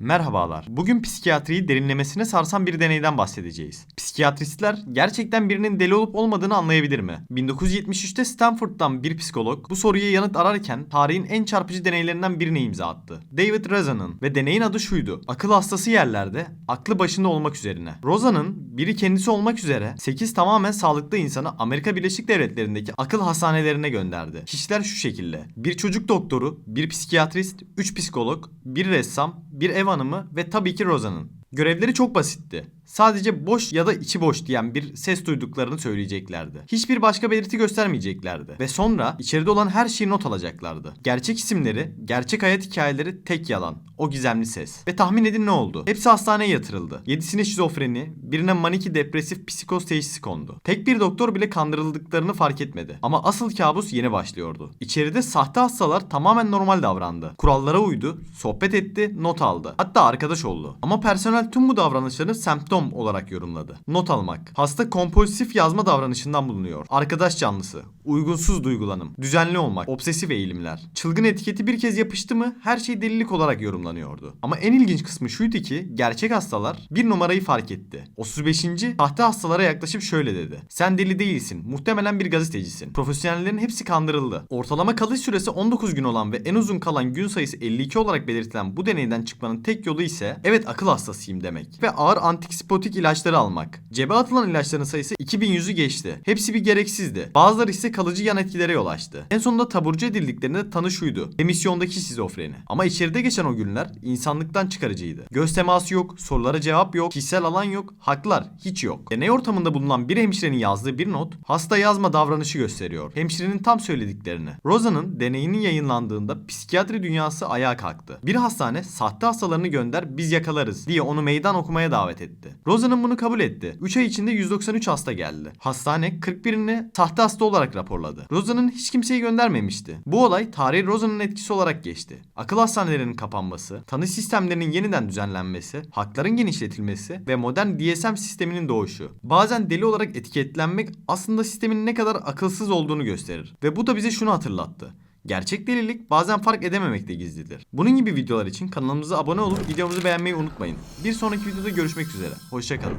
Merhabalar. Bugün psikiyatriyi derinlemesine sarsan bir deneyden bahsedeceğiz. Psikiyatristler gerçekten birinin deli olup olmadığını anlayabilir mi? 1973'te Stanford'dan bir psikolog bu soruya yanıt ararken tarihin en çarpıcı deneylerinden birine imza attı. David Rozan'ın ve deneyin adı şuydu. Akıl hastası yerlerde aklı başında olmak üzerine. Rozan'ın biri kendisi olmak üzere 8 tamamen sağlıklı insanı Amerika Birleşik Devletleri'ndeki akıl hastanelerine gönderdi. Kişiler şu şekilde. Bir çocuk doktoru, bir psikiyatrist, 3 psikolog, bir ressam, bir ev hanımı ve tabii ki Rozan'ın. Görevleri çok basitti. Sadece boş ya da içi boş diyen bir ses duyduklarını söyleyeceklerdi. Hiçbir başka belirti göstermeyeceklerdi. Ve sonra içeride olan her şeyi not alacaklardı. Gerçek isimleri, gerçek hayat hikayeleri tek yalan. O gizemli ses. Ve tahmin edin ne oldu? Hepsi hastaneye yatırıldı. Yedisine şizofreni, birine maniki depresif psikoz teşhisi kondu. Tek bir doktor bile kandırıldıklarını fark etmedi. Ama asıl kabus yeni başlıyordu. İçeride sahte hastalar tamamen normal davrandı. Kurallara uydu, sohbet etti, not aldı. Hatta arkadaş oldu. Ama personel tüm bu davranışları semptom olarak yorumladı. Not almak. Hasta kompulsif yazma davranışından bulunuyor. Arkadaş canlısı. Uygunsuz duygulanım. Düzenli olmak. Obsesif eğilimler. Çılgın etiketi bir kez yapıştı mı her şey delilik olarak yorumlanıyordu. Ama en ilginç kısmı şuydu ki gerçek hastalar bir numarayı fark etti. 35. sahte hastalara yaklaşıp şöyle dedi. Sen deli değilsin. Muhtemelen bir gazetecisin. Profesyonellerin hepsi kandırıldı. Ortalama kalış süresi 19 gün olan ve en uzun kalan gün sayısı 52 olarak belirtilen bu deneyden çıkmanın tek yolu ise evet akıl hastasıyım demek ve ağır antipsikotik ilaçları almak. Cebe atılan ilaçların sayısı 2100'ü geçti. Hepsi bir gereksizdi. Bazıları ise kalıcı yan etkilere yol açtı. En sonunda taburcu edildiklerinde tanı şuydu. Emisyondaki şizofreni. Ama içeride geçen o günler insanlıktan çıkarıcıydı. Göz teması yok, sorulara cevap yok, kişisel alan yok, haklar hiç yok. Deney ortamında bulunan bir hemşirenin yazdığı bir not hasta yazma davranışı gösteriyor. Hemşirenin tam söylediklerini. Rosa'nın deneyinin yayınlandığında psikiyatri dünyası ayağa kalktı. Bir hastane sahte hastalarını gönder biz yakalarız diye onu meydan okumaya davet etti. Rosa'nın bunu kabul etti. 3 ay içinde 193 hasta geldi. Hastane 41'ini sahte hasta olarak raporladı. Rosa'nın hiç kimseyi göndermemişti. Bu olay tarihe Rosa'nın etkisi olarak geçti. Akıl hastanelerinin kapanması, tanı sistemlerinin yeniden düzenlenmesi, hakların genişletilmesi ve modern DSM sisteminin doğuşu. Bazen deli olarak etiketlenmek aslında sistemin ne kadar akılsız olduğunu gösterir. Ve bu da bize şunu hatırlattı. Gerçek delilik bazen fark edememekte gizlidir. Bunun gibi videolar için kanalımıza abone olup videomuzu beğenmeyi unutmayın. Bir sonraki videoda görüşmek üzere. Hoşçakalın.